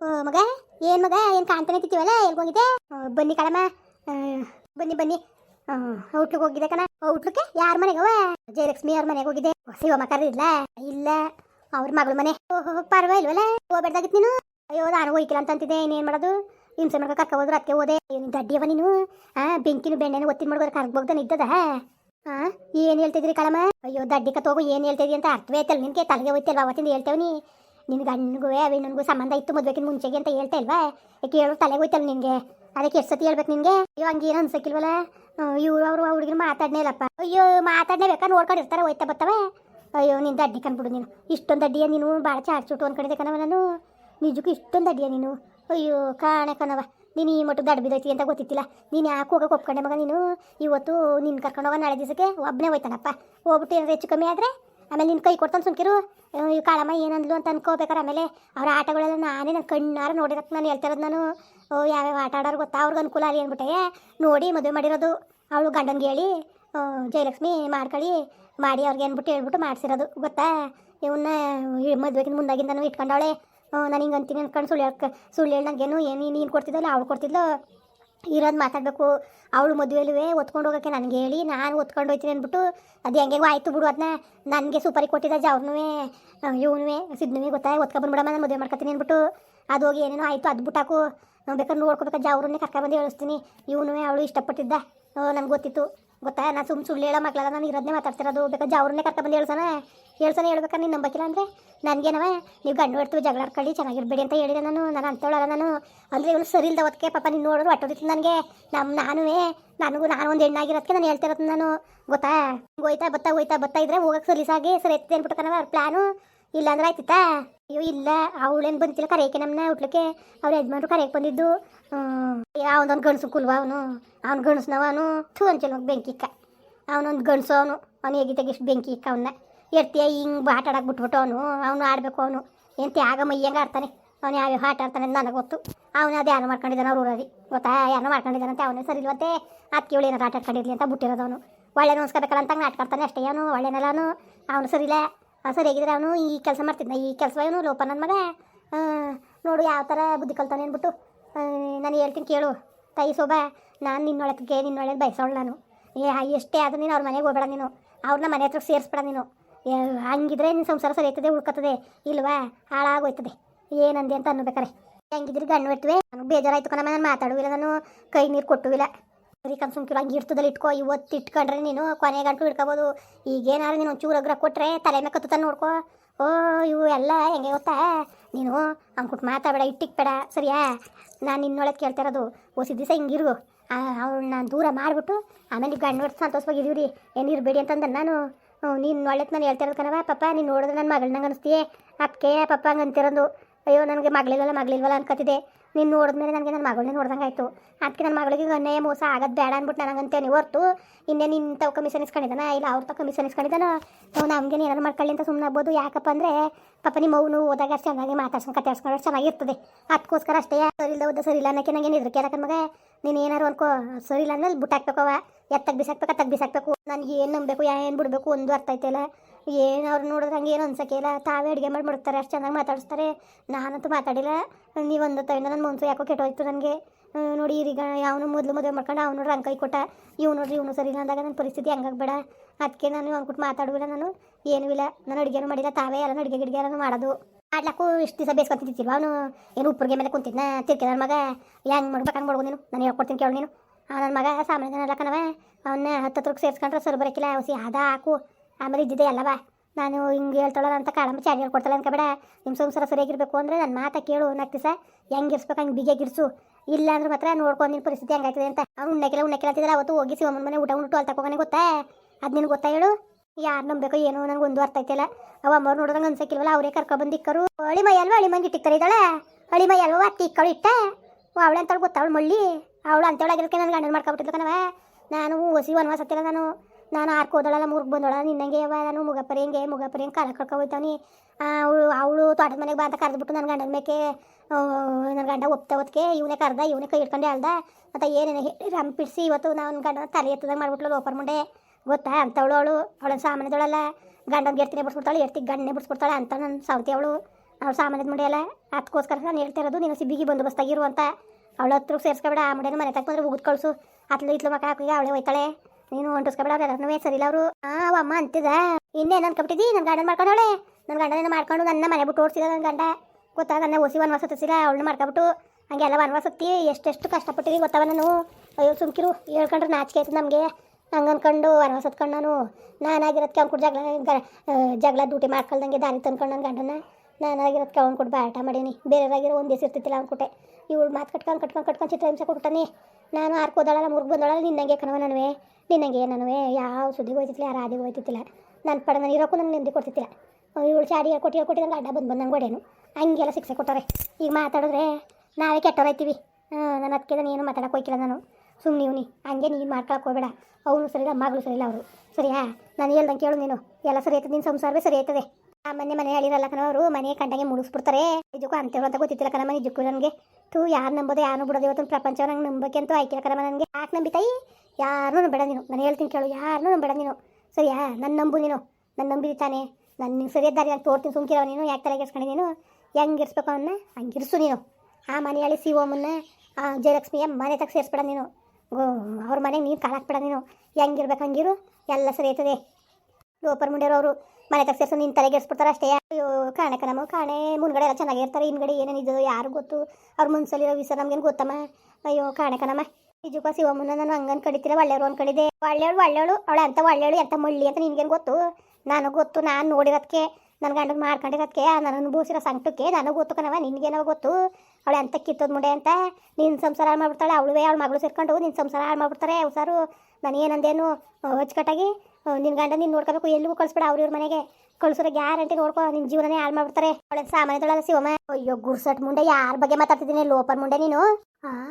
ಮಗ? ಏನು ಮಗ? ಏನು ಕಾಣ್ತಾನೆ ತಿಂತೀವಲ್ಲ ಎಲ್ಲಿ ಹೋಗಿದ್ದೆ ಬನ್ನಿ ಕಣಮ್ಮ. ಆ, ಬನ್ನಿ ಬನ್ನಿ. ಔಟ್ಲಿಗೆ ಹೋಗಿದ್ದೆ ಕಣ. ಔಟ್ಲಿಕ್ಕೆ? ಯಾರ ಮನೆಗವ ಜಯಲಕ್ಷ್ಮಿ ಅವ್ರ ಮನೆಗೆ ಹೋಗಿದ್ದೆ. ಶಿವಮ್ಮ ಕರೆದಿಲ್ಲ ಇಲ್ಲ ಅವ್ರ ಮಗಳ ಮನೆ. ಓಹೋ ಇಲ್ವಲ್ಲ? ಹೋಗ್ಬೇಡ್ದಾಗಿತ್ತು ನೀನು? ಅಯ್ಯೋ ನಾನು ಹೋಯ್ಕಿಲ್ಲ ಅಂತ ಅಂತಿದ್ದೆ. ಇನ್ನೇನು ಮಾಡೋದು? ಹಿಂಸೆ ಮಾಡ್ಕೊ ಕರ್ಕ ಹೋದ್ರು ಅದಕ್ಕೆ ಹೋದೆ. ದಡ್ಡಿ ದಡ್ಡಿಯವ ನೀನು. ಆ ಬೆಂಕಿನ ಬೆಣ್ಣೆನ ಒತ್ತಿನ ಮಾಡ್ಬೋದು ಕರ್ಕ ಹೋಗ್ದಾನೆ ಇದ್ದದ ಹಾ? ಏನು ಹೇಳ್ತಿದ್ರಿ ಕಳಮ್ಮ ಅಯ್ಯೋ ದಡ್ಡಿ ಕತ್ತೋಗು ಏನು ಹೇಳ್ತಿದ್ರಿ ಅಂತ ಅರ್ಥವೇ ಐತಲ್ಲ ನಿನಗೆ. ತಲೆಗೆ ಹೋಯ್ತಲ್ವ? ಅವತ್ತಿಂದ ಹೇಳ್ತೇವೆ ನಿನ್ನ ಅವ್ ಅವಿನನ್ಗೂ ಸಂಬಂಧ ಇತ್ತು ಮದ್ವೆಕಿನ ಮುಂಚೆಗೆ ಅಂತ ಹೇಳ್ತಾ ಇಲ್ವಾ? ಯಾಕೆ ಹೇಳೋ ತಲೆಗೆ ಹೋಯ್ತಲ್ಲ ನಿನಗೆ? ಅದಕ್ಕೆ ಎಷ್ಟು ಸತಿ ಹೇಳ್ಬೇಕು ನಿನಗೆ? ಅಯ್ಯೋ ಹಂಗೇನು ಅನ್ಸಕ್ಕಿಲ್ವಲ್ಲ ಇವ್ರು, ಅವರು ಹುಡುಗಿನ ಮಾತಾಡ್ನೇ ಇಲ್ಲಪ್ಪ ಅಯ್ಯೋ ಮಾತಾಡ್ನೇ ಬೇಕಾ ನೋಡ್ಕೊಂಡಿರ್ತಾರೆ, ಹೋಯ್ತಾ ಬರ್ತವೆ? ಅಯ್ಯೋ, ನಿನ್ ದಡ್ಡಿ ಕಂಡ್ಬಿಡು ನೀನು. ಇಷ್ಟೊಂದು ಅಡ್ಡಿಯ ನೀನು ಭಾಳ ಒಂದ್ ಅನ್ಕೊಂಡಿದ್ದೆ ಕಣವ ನಾನು. ನಿಜಕ್ಕೂ ಇಷ್ಟೊಂದು ಅಡ್ಡಿಯ ನೀನು. ಅಯ್ಯೋ, ಕಾಣೆ ಕಣವ. ನೀನು ಈ ಮಟ್ಟು ದಡ್ಡ ಬಿದ್ದೈತಿ ಅಂತ ಗೊತ್ತಿತ್ತಿಲ್ಲ. ನೀನು ಯಾಕೆ ಹೋಗಕ್ಕೆ ಒಪ್ಕೊಂಡೆ ಮಗ ನೀನು? ಇವತ್ತು ನಿನ್ನ ಕರ್ಕೊಂಡೋಗ ನಾಳೆ ದಿವಸಕ್ಕೆ ಒಬ್ಬನೇ ಹೋಯ್ತಾನಪ್ಪ. ಹೋಗ್ಬಿಟ್ಟು ಏನಾದ್ರು ಹೆಚ್ಚು ಕಮ್ಮಿ ಆದರೆ ಆಮೇಲೆ ನಿನ್ನ ಕೈ ಕೊಡ್ತಾನೆ ಸುಮ್ಕಿರು. ಈ ಕಾಳಮ್ಮ ಏನಂದ್ಲು ಅಂತ ಅನ್ಕೋಬೇಕಾರೆ ಆಮೇಲೆ ಅವ್ರ ಆಟಗಳೆಲ್ಲ ನಾನೇ ನನ್ನ ಕಣ್ಣಾರ ನೋಡಿರಕ್ಕೆ ನಾನು ಹೇಳ್ತಿರೋದು ನಾನು. ಯಾವ್ಯಾವ ಆಟ ಆಡೋರು ಗೊತ್ತಾ? ಅವ್ರಿಗೆ ಅನುಕೂಲ ಆಗಲಿ ಅಂದ್ಬಿಟ್ಟೆ ನೋಡಿ ಮದುವೆ ಮಾಡಿರೋದು. ಅವಳು ಗಂಡನ್ಗೆ ಹೇಳಿ ಜಯಲಕ್ಷ್ಮಿ ಮಾಡ್ಕೊಳ್ಳಿ, ಮಾಡಿ ಅವ್ರಿಗೆ ಅಂದ್ಬಿಟ್ಟು ಹೇಳ್ಬಿಟ್ಟು ಮಾಡಿಸಿರೋದು. ಗೊತ್ತಾ? ಇವನ್ನ ಮದುವೆಗಿಂತ ಮುಂದಾಗಿಂದನೂ ಇಟ್ಕೊಂಡವಳೆ. ನಾನು ಹಿಂಗೆ ಅಂತೀನಿ ಅನ್ಕೊಂಡು ಸುಳ್ಳು ಸುಳ್ಳು ಸುಳ್ಳು ಹೇಳ್ದಂಗೇನು ಏನು ನೀನು ಕೊಡ್ತಿದ್ದಲ್ಲ, ಅವಳು ಕೊಡ್ತಿದ್ಲು. ಇರೋದು ಮಾತಾಡಬೇಕು. ಅವಳು ಮದುವೆಲುವೆ ಒತ್ಕೊಂಡು ಹೋಗೋಕೆ ನನಗೆ ಹೇಳಿ, ನಾನು ಒತ್ಕೊಂಡು ಹೋಯ್ತೀನಿ ಅಂದ್ಬಿಟ್ಟು ಅದು ಹೆಂಗೆ ಆಯಿತು ಬಿಡು ಅದನ್ನ ನನಗೆ ಸೂಪರಿ ಕೊಟ್ಟಿದ್ದಾಜ ಅವ್ರನ್ನೂ ಇವನು ಸಿದ್ನುವೆ ಗೊತ್ತಾ? ಒತ್ಕೊಬಂದ್ಬಿಡಮ್ಮ ನಾನು ಮದುವೆ ಮಾಡ್ಕೊತೀನಿ ಅಂದ್ಬಿಟ್ಟು. ಅದು ಹೋಗಿ ಏನೇನೋ ಆಯಿತು, ಅದು ಬಿಟ್ಟಾಕು. ಬೇಕಾದ್ರೆ ನೋಡ್ಕೋಬೇಕಾದ ಅವ್ರನ್ನೇ ಕರ್ಕೊಬಂದು ಹೇಳಿಸ್ತೀನಿ. ಇವನು ಅವಳು ಇಷ್ಟಪಟ್ಟಿದ್ದ. ನನಗೆ ಗೊತ್ತಿತ್ತು. ಗೊತ್ತಾ? ನಾನು ಸುಮ್ಮ ಸುಳ್ಳು ಹೇಳೋ ಮಕ್ಕಳ ನಾನು ಇರೋದನ್ನೇ ಮಾತಾಡ್ತಿರೋದು. ಬೇಕಾದ್ರೆ ಅವ್ರನ್ನೇ ಕರ್ಕ ಬಂದು ಹೇಳ್ಸನ ಹೇಳ್ಸನ ಹೇಳ್ಬೇಕಾದ್ರೆ ನೀನು ನಂಬಕ್ಕಿಲ್ಲ ಅಂದರೆ? ನನಗೇನವ? ನೀವು ಗಂಡು ಹೊಡ್ತೀವಿ ಜಗಳ ಕಳಿ ಚೆನ್ನಾಗಿರ್ಬೇಡಿ ಅಂತ ಹೇಳಿದೆ ನಾನು. ನಾನು ಅಂತೇಳಲ್ಲ ನಾನು. ಅಂದರೆ ಇವನು ಸರಿ ಇಲ್ದ ಒತ್ತಕ್ಕೆ ಪಾಪ ನೀನು ನೋಡಿದ್ರು ಅಟ್ಟೋದಿತ್ತು ನನಗೆ. ನಮ್ಮ ನಾನುವೇ. ನನಗೂ ನಾನು ಒಂದು ಹೆಣ್ಣಾಗಿರೋದಕ್ಕೆ ನಾನು ಹೇಳ್ತಿರೋದು ನಾನು. ಗೊತ್ತಾ? ಹೋಯ್ತಾ ಬತ್ತಾ ಹೋಯ್ತಾ ಬತ್ತಾ ಇದ್ರೆ ಹೋಗಕ್ಕೆ ಸಲೀಸಾಗಿ ಸರಿ ಎತ್ತಿ ಅಂದ್ಬಿಟ್ಟು ಕಣವ ಅವ್ರ ಪ್ಲ್ಯಾನು ಇಲ್ಲ ಅಂದ್ರೆ ಆಯ್ತಿತ್ತಾ? ಅಯ್ಯೋ, ಇಲ್ಲ. ಅವಳೇನು ಬಂದಿಲ್ಲ ಕರೆಯಕ್ಕೆ ನಮ್ಮನ್ನ ಹುಟ್ಲಕ್ಕೆ. ಅವ್ರ ಯಜಮಾನ್ರು ಕರೆಯಕ್ಕೆ ಬಂದಿದ್ದು. ಅವನೊಂದು ಗಣಸು ಕುಲ್ವ ಅವನು. ಅವ್ನ ಗಣಸ್ನವ ಅವನು. ಥೂ ಅಂಚಲ್ ಬೆಂಕಿ ಇಕ್ಕ. ಅವನೊಂದು ಗಣಸು ಅವನು. ಅವ್ನು ಹೇಗಿದ್ದಾಗ ಎಷ್ಟು ಬೆಂಕಿ ಇಕ್ಕ ಅವನ್ನ ಎರ್ತಿಯ, ಹಿಂಗೆ ಆಟ ಆಡಕ್ಕೆ ಬಿಟ್ಬಿಟ್ಟು ಅವನು. ಅವನು ಆಡಬೇಕು ಅವನು. ಏನು ತ್ಯಾಗ ಮೈಯಂಗೆ ಆಡ್ತಾನೆ ಅವನು ಯಾವ ಆಟ ಆಡ್ತಾನೆ ನನಗೆ ಗೊತ್ತು. ಅವನು ಅದು ಯಾರು ಮಾಡ್ಕೊಂಡಿದ್ದಾನೆ ಅವ್ರು ಊರಲ್ಲಿ. ಗೊತ್ತಾ? ಯಾರು ಮಾಡ್ಕೊಂಡಿದ್ದಾನಂತೆ ಅವನೇ ಸರಿ ಇಲ್ವಂತೆ ಅದಕ್ಕೆ ಇವಳು ಆಟ ಆಡ್ಕೊಂಡಿರ್ಲಿ ಅಂತ ಬಿಟ್ಟಿರೋದು ಅವನು. ಒಳ್ಳೆ ನೋಸ್ಕೋಬೇಕಲ್ಲ ಅಂತ ಆಟ ಆಡ್ತಾನೆ ಅಷ್ಟೇ ಅವನು. ಒಳ್ಳೆನಲ್ಲ ಅವನು. ಅವನು ಸರಿಯಿಲ್ಲ ಸರಿಯಾಗಿದ್ರೆ ಅವನು ಈ ಕೆಲಸ ಮಾಡ್ತಿದ್ನ. ಈ ಕೆಲಸ ಇವನು ಲೋಪ ನನ್ನ ಮಗ. ನೋಡು ಯಾವ ಥರ ಬುದ್ಧಿ ಕಲ್ತಾನೆ ಅಂದ್ಬಿಟ್ಟು ನಾನು ಹೇಳ್ತೀನಿ ಕೇಳು. ತಾಯಿ ಶೋಭಾ, ನಾನು ನಿನ್ನೊಳಕ್ಕೆ ನಿನ್ನೊಳಗೆ ಬಯಸೋಳು ನಾನು. ಏ ಎಷ್ಟೇ ಆದ್ರೂ ನೀನು ಅವ್ರ ಮನೆಗೆ ಹೋಗ್ಬೇಡ ನೀನು. ಅವ್ರನ್ನ ಮನೆ ಹತ್ರ ಸೇರಿಸ್ಬೇಡ ನೀನು. ಹಂಗಿದ್ರೆ ನಿನ್ನ ಸಂಸಾರ ಸರಿ ಆಯ್ತದೆ ಉಳ್ಕೊತದೆ ಇಲ್ವಾ? ಹಾಳಾಗೋಯ್ತದೆ. ಏನಂದೆ ಅಂತ ಅನ್ನಬೇಕಾರೆ. ಹೆಂಗಿದ್ರೆ ಗಣ್ಣು ಇರ್ತವೆ ನನಗೆ ಬೇಜಾರಾಯ್ತು ಕಣಮ್ಮ ನಾನು ಮಾತಾಡುವಿಲ್ಲ, ನಾನು ಕೈ ನೀರು ಕೊಟ್ಟುವಿಲ್ಲ. ಸರಿ ಕಮ್ ಸುಮ್ಕಿರು ಇರ್ತದಲ್ಲಿ ಇಟ್ಕೋ, ಇವತ್ತು ಇಟ್ಕೊಂಡ್ರೆ ನೀನು ಕೊನೆ ಗಂಟು ಇಟ್ಕೋಬೋದು ಈಗೇನಾದ್ರು ನೀನು ಒಂಚೂರು ಅಗ್ರ ಕೊಟ್ಟರೆ ತಲೆ ಮೇಲೆ ಕತ್ತುತ್ತಾನೆ ನೋಡ್ಕೋ. ಓ, ಇವು ಎಲ್ಲ ಹೆಂಗೆ ಗೊತ್ತಾ? ನೀನು ಅಂಕುಟ್ ಮಾತಾಡಬೇಡ, ಇಟ್ಟಿಕ್ಬೇಡ, ಸರಿಯಾ? ನಾನು ನಿನ್ನೊಳಗೆ ಕೇಳ್ತಾ ಇರೋದು ಓಸಿ ದಿವಸ ಹಿಂಗಿರು ನಾನು ದೂರ ಮಾಡಿಬಿಟ್ಟು ಆಮೇಲೆ ನೀವು ಗಂಡು ಸಂತೋಷವಾಗಿದೀವಿ ರೀ ಏನು ಇರಬೇಡಿ ಅಂತಂದ ನಾನು. ನೀನು ಒಳ್ಳೆತ್ ನಾನು ಹೇಳ್ತಾ ಇರೋದು ಕಣವ ಪಪ್ಪ, ನೀನು ನೋಡಿದ್ರೆ ನನ್ನ ಮಗಳನ್ನಂಗೆ ಅನಿಸ್ತೀಯೇ? ಅದಕ್ಕೆ ಪಪ್ಪ ಹಂಗೆ ಅಂತಿರೋದು. ಅಯ್ಯೋ, ನನಗೆ ಮಗಳಿಲ್ವಲ್ಲ ಮಗಳಿಲ್ವಲ್ಲ ಅನ್ಕತಿದೆ ನೀನು ನೋಡಿದ್ಮೇಲೆ ನನಗೆ ನನ್ನ ಮಗಳನ್ನೇ ನೋಡ್ದಂಗೆ ಆಯಿತು. ಅದಕ್ಕೆ ನನ್ನ ಮಗಳಿಗೆ ಅನ್ಯಾಯ ಮೋಸ ಆಗೋದು ಬೇಡ ಅಂದ್ಬಿಟ್ಟು ನನಗೆ ಅಂತೇನೆ ಹೊರ್ತು. ಇನ್ನೇನು ನಿನ್ನ ತಾವು ಕಮಿಷನ್ ಇಸ್ಕೊಂಡಿದ್ದಾನ, ಇಲ್ಲ ಅವ್ರ ತಕ್ಕ ಕಮಿಷನ್ ಇಸ್ಕೊಂಡಿದ್ದಾನ. ನಾವು ನಮ್ಗೆ ಏನಾರು ಮಾಡ್ಕೊಳ್ಳಿ ಅಂತ ಸುಮ್ಮನೆ ಆಗ್ಬೋದು. ಯಾಕಪ್ಪ ಅಂದರೆ ಪಾಪ ನಿಮ್ಮ ಅವನು ಹೋದಾಗ ಅಷ್ಟು ಚೆನ್ನಾಗಿ ಮಾತಾಡ್ಸ್ಕೊಂಡು ಕತ್ತಾಡ್ಸ್ಕೊಂಡ್ರೆ ಚೆನ್ನಾಗಿರ್ತದೆ. ಅದಕ್ಕೋಸ್ಕರ ಅಷ್ಟೇ ಸರಿ ಇಲ್ಲ ಹೋದ ಸರಿ ಇಲ್ಲ ಅನ್ನಕ್ಕೆ ನನಗೆ ಏನಿದ್ರು ಕೇಳಕ್ಕೆ ಮಗ. ನೀನು ಏನಾರು ಅನ್ಕೋ, ಸರಿ ಇಲ್ಲ ಅಂದ್ರೆ ಬುಟ್ಟಾಕ್ಬೇಕವ ಎತ್ತಗೆ ಬಿಸಾಕ್ಬೇಕು ಅತ್ತಾಗ ಬಿಸಾಕ್ಬೇಕು. ನನಗೆ ಏನು ನಂಬಬೇಕು, ಏನು ಬಿಡಬೇಕು, ಒಂದು ಅರ್ಥ ಆಯ್ತಿಲ್ಲ ಏನು ಅವ್ರು ನೋಡಿದ್ರೆ ಹಂಗೆ ಏನು ಅನ್ಸೋಕ್ಕಿಲ್ಲ ತಾವೇ ಅಡುಗೆ ಮಾಡಿ ಮಾಡ್ತಾರೆ ಅಷ್ಟು ಚೆನ್ನಾಗಿ ಮಾತಾಡಿಸ್ತಾರೆ. ನಾನಂತೂ ಮಾತಾಡಿಲ್ಲ. ನೀವೊಂದು ತಗೊಂಡು ನನ್ನ ಮನ್ಸು ಯಾಕೋ ಕೆಟ್ಟೋಯ್ತು ನನಗೆ. ನೋಡಿ ಈಗ ಯಾವನು ಮೊದಲು ಮದುವೆ ಮಾಡ್ಕೊಂಡು ಅವ್ನು ನೋಡ್ರಿ ಕೈ ಕೊಟ್ಟ. ಇವ್ ನೋಡ್ರಿ, ಇವನು ಸರಿ ಇಲ್ಲ ಅಂದಾಗ ನನ್ನ ಪರಿಸ್ಥಿತಿ ಹಂಗಾಗ್ಬೇಡ ಅದಕ್ಕೆ ನಾನು ಅಂದ್ಬಿಟ್ಟು ಮಾತಾಡುವಿಲ್ಲ ನಾನು. ಏನೂ ಇಲ್ಲ. ನಾನು ಅಡುಗೆನೂ ಮಾಡಿಲ್ಲ, ತಾವೇ ಎಲ್ಲ ಅಡುಗೆ ಗಿಡ್ಗೆ ಎಲ್ಲ ಮಾಡೋದು. ಮಾಡ್ಲಕ್ಕೂ ಇಷ್ಟು ದಿವಸ ಬೇಸ್ಕೊತಿದ್ದಿಲ್ವ ಅವನು? ಏನು ಉಪ್ಪರಿಗೆ ಮೇಲೆ ಕುಂತಿದ್ನ, ತಿರ್ಕೆ ನನ್ನ ಮಗ. ಹೆಂಗೆ ಮಾಡ್ಬೇಕು, ಹಂಗೆ ಮಾಡ್ಬೋದು ನೀನು. ನಾನು ಹೇಳ್ಕೊಡ್ತೀನಿ ಕೇಳು ನೀನು. ನನ್ನ ಮಗ ಸಾಮಾನ್ಯ ಜನ ಕಣವ ಅವನ್ನ ಹತ್ತತ್ರಕ್ಕೆ ಸೇರಿಸ್ಕೊಂಡ್ರೆ ಸರ್ ಬರೋಕ್ಕಿಲ್ಲ ಹೊಸಿ ಅದ ಹಾಕು. ಆಮೇಲೆ ಇದ್ದಿದ್ದೆ ಅಲ್ಲವಾ? ನಾನು ಹಿಂಗೆ ಹೇಳ್ತಾಳಲ್ಲ ಅಂತ ಕಾಳಮ್ಮ ಚಾಡಿ ಹೇಳ್ಕೊಡ್ತಾಳೆ ಅನ್ಕೋಬೇಡ ನಿಮ್ಮ ಸಂಸಾರ ಸರಿಯಾಗಿರಬೇಕು ಅಂದರೆ ನನ್ನ ಮಾತಾ ಕೇಳು ದಿವಸ. ಹೆಂಗೆ ಇರ್ಸ್ಬೇಕು ಹಂಗೆ ಬಿಗಿಯಾಗಿರ್ಸು. ಇಲ್ಲ ಅಂದ್ರೆ ಮಾತ್ರ ನೋಡ್ಕೊಂಡು ನಿನ್ನ ಪರಿಸ್ಥಿತಿ ಹೆಂಗಾಗ್ತದೆ ಅಂತ. ಅವ್ನು ಉಣ್ಣಕ್ಕೆಲ್ಲ ಉಣ್ಣಕ್ಕೆಲ್ಲ ಅಂತಿದ್ರೆ ಅವತ್ತು ಹೋಗಿ ಶಿವಮ್ಮನ ಮನೆ ಊಟ ಉಂಟು ಅಲ್ಲಿ ತಗೋನೆ ಗೊತ್ತಾ? ಅದು ನಿನ್ಗೆ ಗೊತ್ತಾ ಹೇಳು? ಯಾರು ನಂಬೇಕು ಏನೋ ನನಗೆ ಒಂದು ಅರ್ಥ ಐತಿಲ್ಲ ಅವ ಅಮ್ಮವ್ರು ನೋಡಿದಂಗೆ ಅನ್ಸಕ್ಕಿಲ್ವಲ್ಲ, ಅವರೇ ಕರ್ಕೊಬಂದು ಇಕ್ಕರು. ಅಳಿ ಮೈ ಅಲ್ವಾ? ಹಳಿ ಮಂಗಿ ಇಟ್ಟಿಕ್ತಾರೆ ಇದ್ದಾಳೆ. ಅಳಿ ಮೈ ಅಲ್ವಾ ಅತ್ತಿ ಇಕ್ಕಳು ಇಟ್ಟ. ಅವಳೆ ಅಂತ ಗೊತ್ತಾ? ಅವಳು ಮಳ್ಳಿ. ಅವಳು ಅಂತೇಳಾಗಿರೋಕ್ಕೆ ನನ್ನ ಗಂಡನ ಮಾಡ್ಕೊಬಿಟ್ಟಿದ್ಲು ನಾನು ಹೊಸಿ ವನವಾಸ ಹತ್ತಿರ ನಾನು. ನಾನು ಆರ್ಕ್ ಹೋದಳಲ್ಲ ಮೂರ್ಗೆ ಬಂದೋಳ ನಿನ್ನಂಗೆ ಅವ ನಾನು ಮುಗಪರಿ ಹಿಂಗೆ ಮುಗಪರಿ ಹಿಂಗೆ ಕಾಲ ಕಳ್ಕೊ ಹೋಯ್ತಾವನಿ ಅವಳು ಅವಳು ತೋಟದ ಮನೆಗೆ ಬಾ ಅಂತ ಕರೆದ್ಬಿಟ್ಟು ನನ್ನ ಗಂಡನ ಮೇಕೆ ನನ್ನ ಗಂಡ ಒಪ್ತ ಹೊತ್ಕೆ, ಇವನೇ ಕರ್ದ, ಇವನೇ ಕೈ ಇಟ್ಕೊಂಡೆ ಅಲ್ದ ಮತ್ತು ಏನೇನು ಹೇಳಿ ರಂಪಿಡಿಸಿ ಇವತ್ತು ನನ್ನ ಗಂಡನ ತಲೆ ಎತ್ತದಾಗ ಮಾಡಿಬಿಟ್ಲು ಲೋಪರ್ ಮುಂಡೆ ಗೊತ್ತಾ? ಅಂತವಳು ಅವಳು ಅವಳ ಸಾಮಾನ್ಯದವಳಲ್ಲ ಗಂಡನ ಗೆಡ್ತಿನೇ ಬಿಡ್ಸ್ಬಿಡ್ತಾಳೆ ಎಡ್ತಿಗೆ ಗಂಡನೇ ಬಿಡ್ಸ್ಬಿಡ್ತಾಳೆ ಅಂತ ನನ್ನ ಸೌತಿ ಅವಳು. ಅವ್ಳು ಸಾಮಾನ್ಯದ ಮುಂಡೆ ಅಲ್ಲ. ಅದಕ್ಕೋಸ್ಕರ ನಾನು ಹೇಳ್ತಾ ಇರೋದು, ನೀನು ಸಿಬ್ಬಿಗೆ ಬಂದೋಬಸ್ತಾಗಿರು ಅಂತ. ಅವಳ ಹತ್ರ ಸೇರಿಸ್ಕೊಬೇಡ, ಆ ಮುಂಡೆನ ಮನೆ ತಗೊಂಡ್ರೆ ಉಗಿದ್ ಕಳ್ಸು. ಅತ್ಲು ಇತ್ಲು ಮಕ್ಕ ಹಾಕಿ ಅವಳೇ ಹೋಯ್ತಾಳೆ. ನೀನು ಹೊಂಟಿಸ್ಕೊಬೇಡ ಅವ್ರು ಸರಿಲ್ಲ ಅವರು. ಆ ಅಮ್ಮ ಅಂತಿದ ಇನ್ನೇನು ಅನ್ಕೊಬಿಟ್ಟಿದ್ದಿ ನನ್ನ ಗಂಡನ ಮಾಡ್ಕೊಂಡವಳೆ ನನ್ನ ಗಂಡನ ಮಾಡ್ಕೊಂಡು ನನ್ನ ಮನೆ ಬಿಟ್ಟು ಓಡಿಸಿದ ನನ್ನ ಗಂಡ. ಗೊತ್ತಾಗ ನನ್ನ ಒಸಿ ವನವಾಸ ಹತ್ತಿಸಿಲ್ಲ ಅವಳನ್ನ ಮಾಡ್ಕೊಬಿಟ್ಟು ಹಂಗೆಲ್ಲ ವನವಾಸ ವಸತಿ ಎಷ್ಟೆಷ್ಟು ಕಷ್ಟಪಟ್ಟಿವಿ ಗೊತ್ತವ ನಾನು ಅಯ್ಯೋ, ಸುಮ್ಕಿರು. ಹೇಳ್ಕೊಂಡ್ರೆ ನಾಚಿಕೆ ಆಯ್ತು ನಮಗೆ. ಹಂಗೆ ಅಂದ್ಕೊಂಡು ವನವಾಸ ಹತ್ಕೊಂಡು ನಾನು. ನಾನಾಗಿರೋದಕ್ಕೆ ಅವ್ನು ಕೂಡ ಜಗಳ ಜಗಳ ಡ್ಯೂಟಿ ಮಾಡ್ಕೊಳ್ದಂಗೆ ದಾರಿ ತಂದ್ಕೊಂಡು ನನ್ನ ಗಂಡನ ನಾನಾಗಿರೋದಕ್ಕೆ ಅವ್ನು ಕೊಟ್ಟು ಬಾಟ ಮಾಡೀನಿ. ಬೇರೆಯವರಾಗಿರೋ ಒಂದು ದಿವಸ ಇರ್ತಿತ್ತಿಲ್ಲ ಅವ್ನು ಕೊಟ್ಟೆ ಇವಳು ಮಾತು ಕಟ್ಕೊಂಡು ಕಟ್ಕೊಂಡು ಕಟ್ಕೊಂಡು ಚಿತ್ರ ಹಿಂಸೆ ಕೊಡ್ತಾನೆ ನಾನು ಆರ್ಕೋದಳಲ್ಲ ಮುರ್ಗ್ ಬಂದೋಳಲ್ಲ, ನಿನ್ನಂಗೆ ಕಣವ ನನವೇ. ನಿನ್ನಂಗೆ ನಾನು ಯಾವ ಸುದ್ದಿ ಹೋಯ್ತಿತ್ತಿಲ್ಲ ಯಾರು ಆದಿಗೆ ಹೋಯ್ತಿತ್ತಿಲ್ಲ ನನ್ನ ಪಡ ನಾನು ಇರೋಕ್ಕೂ ನಂಗೆ ನೆಮ್ಮದಿ ಕೊಡ್ತಿತ್ತಿಲ್ಲ ಇವಳು ಚಾಡಿ ಕೊಟ್ಟಿ ಕೊಟ್ಟಿ ನಂಗೆ ಅಡ್ಡ ಬಂದು ಬಂದಂಗೆ ಹೊಡೇನು ಹಂಗೆಲ್ಲ ಶಿಕ್ಷೆ ಕೊಟ್ಟಾರೆ ಈಗ ಮಾತಾಡಿದ್ರೆ ನಾವೇ ಹಾಂ, ನಾನು ಅದಕ್ಕೆ ನಾನು ಏನು ಮಾತಾಡಕ್ಕೆ ಹೋಯ್ಕಿಲ್ಲ ನಾನು. ಸುಮ್ಮನೆ ಇವ್ನಿ. ಹಂಗೆ ನೀನು ಮಾಡ್ಕೊಳಕ್ಕೆ ಹೋಗಬೇಡ. ಅವನು ಸರಿ ಇಲ್ಲ ಮಗಳು ಸರಿ ಇಲ್ಲ ಅವರು. ಸರಿಯಾ? ನಾನು ಹೇಳ್ದಂಗೆ ಕೇಳು ನೀನು. ಎಲ್ಲ ಸರಿ ಆಯ್ತದೆ ನಿನ್ನ ಸಂಸಾರವೇ ಸರಿ ಆಯ್ತದೆ. ಆ ಮನೆ ಮನೆ ಹೇಳಿರಲ್ಲ ಕಣವರು ಮನೆ ಕಂಡಂಗೆ ಮುಗಿಸ್ಬಿಡ್ತಾರೆ ನಿಜಕ್ಕೂ ಅಂತೇಳು ಅಂತ ಗೊತ್ತಿತ್ತಿಲ್ಲ ಕಣಮ್ಮ, ನಿಜಕ್ಕೂ ನನಗೆ. ತೂ ಯಾರು ನಂಬೋದು, ಯಾರು ಬಿಡೋದು ಇವತ್ತು ಪ್ರಪಂಚ ನಂಗೆ ನಂಬಕ್ಕೆ ಅಂತೂ ಆಯ್ಕಿಲ್ಲ ಕಣಮ್ಮ ನನಗೆ. ಯಾಕೆ ನಂಬಿತಾಯಿ? ಯಾರನ್ನೂ ಬೇಡ ನೀನು. ನಾನು ಹೇಳ್ತೀನಿ ಕೇಳು ಯಾರನ್ನೂ ಬೇಡ ನೀನು. ಸರಿಯಾ? ನನ್ನ ನಂಬು ನೀನು. ನನ್ನ ನಂಬಿದಿ ತಾನೆ. ನನ್ನ ನಿಂಗೆ ಸರಿಯಾದ ದಾರಿ ನಾನು ತೋರ್ತೀನಿ ಸುಮ್ಕಿರೋ ನೀನು. ಯಾಕೆ ತಲೆಗೆಸ್ಕೊಂಡು ನೀನು? ಹೆಂಗೆ ಇರಿಸ್ಬೇಕು ಅವನ್ನ? ಹಂಗಿರಿಸು ನೀನು. ಆ ಮನೆಯಲ್ಲಿ ಸಿ ಓಮನ್ನ ಆ ಜಯಲಕ್ಷ್ಮಿಯ ಮನೆ ತಗ ಸೇರಿಸ್ಬೇಡ ನೀನು. ಅವ್ರ ಮನೆಗೆ ನೀನು ಕಾಲಾಕ್ಬೇಡ ನೀನು. ಹೆಂಗಿರ್ಬೇಕು ಹಂಗಿರು ಎಲ್ಲ ಸರಿ ಆಯ್ತದೆ. ಲೋಪರ್ ಮುಂಡೆರೋರು ಮನೆ ತಗ ನೀನು ತಲೆಗೆ ಎಸ್ಬಿಡ್ತಾರೆ ಅಷ್ಟೇ. ಅಯ್ಯೋ, ಕಾಣೆ ಕಣಮ್ಮ, ಕಾಣೆ. ಮುಂದ್ಗಡೆ ಎಲ್ಲ ಚೆನ್ನಾಗಿರ್ತಾರೆ. ಹಿಂದ್ಗಡೆ ಏನೇನಿದ್ದು ಯಾರು ಗೊತ್ತು? ಅವ್ರ ಮುನ್ಸಲಿರೋ ವಿಷಯ ನಮ್ಗೇನು ಗೊತ್ತಮ್ಮ? ಅಯ್ಯೋ, ಕಾಣೆ ಕಣಮ್ಮ. ನಿಜಕ್ಕ ಶಿವಮ್ಮನ ನಾನು ಹಂಗನ್ ಕಡಿತಿಲ್ಲ ಒಳ್ಳೆಯವರು ಕಡಿದೆ. ಒಳ್ಳೆಯವಳು ಒಳ್ಳೆಯವಳು ಅವಳೆ ಅಂತ ಒಳ್ಳೆಯವಳು ಎಂತ ಮಳ್ಳಿ ಅಂತ ನಿನ್ಗೇನು ಗೊತ್ತು? ನನಗೆ ಗೊತ್ತು, ನಾನು ನೋಡಿರೋದಕ್ಕೆ ನನ್ನ ಗಂಡನ ಮಾಡ್ಕೊಂಡಿರೋದಕ್ಕೆ ನಾನು ಅನುಭವಿಸಿರೋ ಸಂಕಟಕ್ಕೆ ನನಗೆ ಗೊತ್ತು ಕಣವ ನಿನ್ಗೇನೋ ಗೊತ್ತು? ಅವಳು ಅಂತ ಕಿತ್ತದ ಮುಂಡೆ ಅಂತ? ನಿನ್ನ ಸಂಸಾರ ಹಾಳು ಮಾಡ್ಬಿಡ್ತಾಳೆ, ಅವಳುವೇ ಅವಳ ಮಗಳು ಸೇರ್ಕೊಂಡು ನಿನ್ನ ಸಂಸಾರ ಹಾಳು ಮಾಡ್ಬಿಡ್ತಾರೆ, ಹುಷಾರು. ನಾನು ಏನಂದೇನು ಅಚ್ಚುಕಟ್ಟಾಗಿ ನಿನ್ನ ಗಂಡ ನೀನು ನೋಡ್ಕೋಬೇಕು ಎಲ್ಲಿಗೂ ಕಳಿಸ್ಬೇಡ ಅವ್ರ ಇವ್ರ ಮನೆಗೆ. ಕಳ್ಸೋರೆ ಗ್ಯಾರಂಟಿ ನೋಡ್ಕೊ ನಿನ್ನ ಜೀವನನೇ ಹಾಳು ಮಾಡ್ಬಿಡ್ತಾರೆ. ಅವಳೆ ಸಾಮಾನ್ಯದೊಳಲ್ಲ ಶಿವಮ್ಮ? ಅಯ್ಯೋ, ಗುರ್ಸಟ್ ಮುಂಡೆ ಯಾರ ಬಗ್ಗೆ ಮಾತಾಡ್ತಿದ್ದೀನಿ ಲೋಪರ್ ಮುಂಡೆ ನೀನು? ಹಾಂ